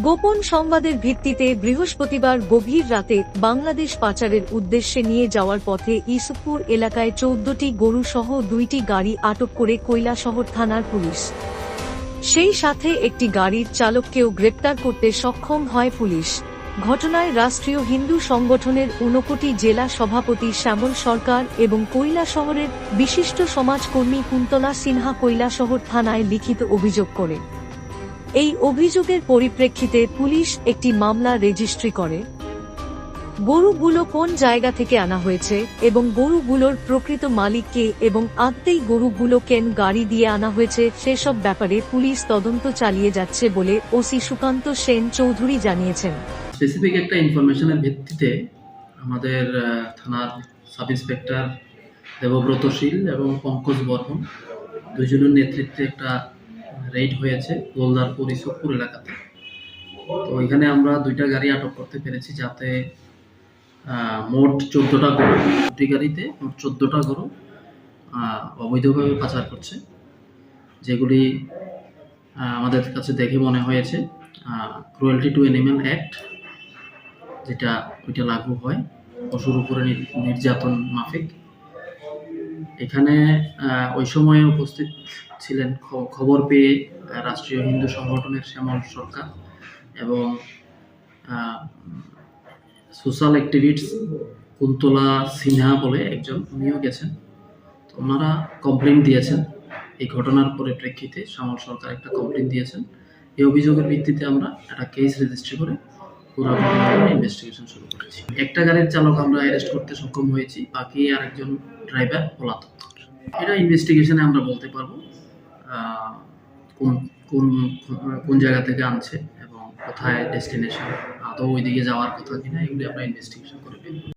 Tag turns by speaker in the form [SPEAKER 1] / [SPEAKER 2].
[SPEAKER 1] গোপন সংবাদের ভিত্তিতে বৃহস্পতিবার গভীর রাতে বাংলাদেশ পাচারের উদ্দেশ্যে নিয়ে যাওয়ার পথে ইসুপুর এলাকায় চৌদ্দটি গরু সহ দুইটি গাড়ি আটক করে কৈলাসহর থানার পুলিশ। সেই সাথে একটি গাড়ির চালককেও গ্রেপ্তার করতে সক্ষম হয় পুলিশ। ঘটনায় রাষ্ট্রীয় হিন্দু সংগঠনের ঊনকোটি জেলা সভাপতি শ্যামল সরকার এবং কৈলাসহরের বিশিষ্ট সমাজকর্মী কুন্তলা সিনহা কৈলাসহর থানায় লিখিত অভিযোগ করে। এই অভিযোগের পরিপ্রেক্ষিতে পুলিশ একটি মামলা রেজিস্ট্রি করে। গরুগুলো কোন জায়গা থেকে আনা হয়েছে এবং গরুগুলোর প্রকৃত মালিককে এবং আদতেই গরুগুলো কেন গাড়ি দিয়ে আনা হয়েছে সেসব ব্যাপারে পুলিশ তদন্ত চালিয়ে যাচ্ছে বলে ওসি সুকান্ত সেন চৌধুরী জানিয়েছেন।
[SPEAKER 2] স্পেসিফিক একটা ইনফরমেশনের ভিত্তিতে আমাদের থানার সাব ইন্সপেক্টর দেবব্রত শীল এবং পঙ্কজ বর্মন দুজনের নেতৃত্বে একটা রেড হয়েছে গোলদারপুর ইসবপুর এলাকাতে। তো এখানে আমরা দুইটা গাড়ি আটক করতে পেরেছি যাতে মোট চোদ্দোটা গরু, দুটি গাড়িতে মোট চোদ্দোটা গরু অবৈধভাবে পাচার করছে। যেগুলি আমাদের কাছে দেখে মনে হয়েছে ক্রুয়েলটি টু অ্যানিম্যাল অ্যাক্ট যেটা, ওইটা লাগু হয়। পশুর উপরে নির- নির্যাতন মাফিক। এখানে ওই সময়ে উপস্থিত ছিলেন খবর পেয়ে রাষ্ট্রীয় হিন্দু সংগঠনের শ্যামল সরকার এবং সোশ্যাল অ্যাক্টিভিস্ট কুন্তলা সিনহা বলে একজন, উনিও গেছেন। তো ওনারা কমপ্লেন দিয়েছেন। এই ঘটনার পরিপ্রেক্ষিতে শ্যামল সরকার একটা কমপ্লেন দিয়েছেন। এই অভিযোগের ভিত্তিতে আমরা একটা কেস রেজিস্ট্রি করে ইনভেস্টিগেশন শুরু করেছি। একটা গাড়ির চালক আমরা অ্যারেস্ট করতে সক্ষম হয়েছি, বাকি আরেকজন ড্রাইভার পলাতক। এটা ইনভেস্টিগেশনে আমরা বলতে পারব কোন কোন কোন জায়গা থেকে আনছে এবং কোথায় ডেস্টিনেশন আদৌ ওইদিকে যাওয়ার কথা কিনা, এগুলি আমরা ইনভেস্টিগেশন করে